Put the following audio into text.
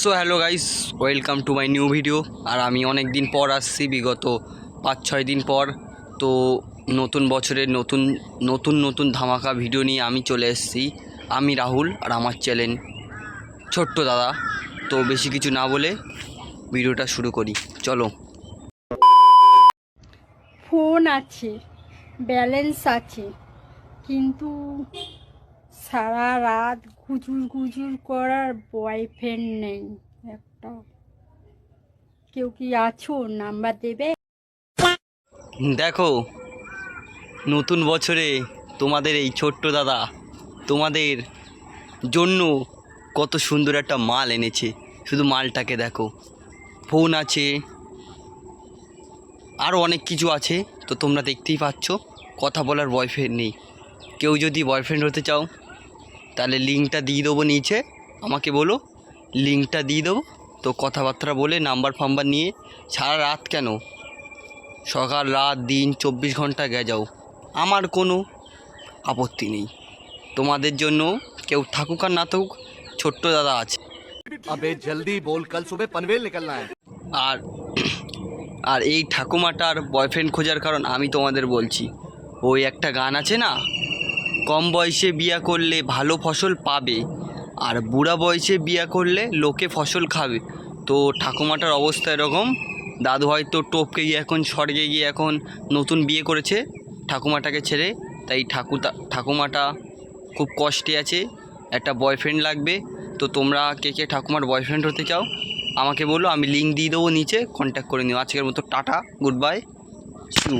So hello guys welcome to my new video আর আমি অনেক দিন পর আসছি, বিগত পাঁচ, ছয় দিন পর। তো নতুন বছরের নতুন নতুন নতুন ধামাকা ভিডিও নিয়ে আমি চলে এসেছি। আমি রাহুল আর আমার চ্যানেল ছোট্ট দাদা। তো বেশি কিছু না বলে ভিডিওটা শুরু করি। চলো। ফোন আছে, ব্যালেন্স আছে, কিন্তু সারা রাত গুজুর গুজুর করার বয়ফ্রেন্ড নেই। একটা। কেউ কি আছো? নাম্বার দেবে? দেখো, নতুন বছরে তোমাদের এই ছোট্ট দাদা তোমাদের জন্য কত সুন্দর একটা মাল এনেছে। শুধু মালটাকে দেখো। ফোন আছে আরও অনেক কিছু আছে। তো তোমরা দেখতেই পাচ্ছ, কথা বলার বয়ফ্রেন্ড নেই। কেউ যদি বয়ফ্রেন্ড হতে চাও তাহলে লিঙ্কটা দিয়ে দেবো নিচে। আমাকে বলো লিঙ্কটা দিয়ে দেবো। তো কথাবার্তা বলে নাম্বার ফাম্বার নিয়ে সারা রাত কেন? সকাল রাত দিন চব্বিশ ঘণ্টা গেজাও আমার কোনো আপত্তি নেই। তোমাদের জন্য কেউ থাকুক আর না থাকুক ছোট্ট দাদা আছে। জলদি বল কাল আর আর এই ঠাকুমাটার বয়ফ্রেন্ড খোঁজার কারণ আমি তোমাদের বলছি। ওই একটা গান আছে না? কম বয়সে বিয়া করলে ভালো ফসল পাবে আর বুড়া বয়সে বিয়া করলে লোকে ফসল খাবে। তো ঠাকুমাটার অবস্থা এরকম। দাদু হয়তো টপকে গিয়ে এখন, স্বর্গে গিয়ে এখন নতুন বিয়ে করেছে ঠাকুমাটাকে ছেড়ে। তাই ঠাকুরটা ঠাকুমাটা খুব কষ্টে আছে। একটা বয়ফ্রেন্ড লাগবে। তো তোমরা কে কে ঠাকুমার বয়ফ্রেন্ড হতে চাও, আমাকে বলো। আমি লিঙ্ক দিয়ে দেবো নিচে। কন্ট্যাক্ট করে নিও। আজকের মতো টাটা গুড বাই সু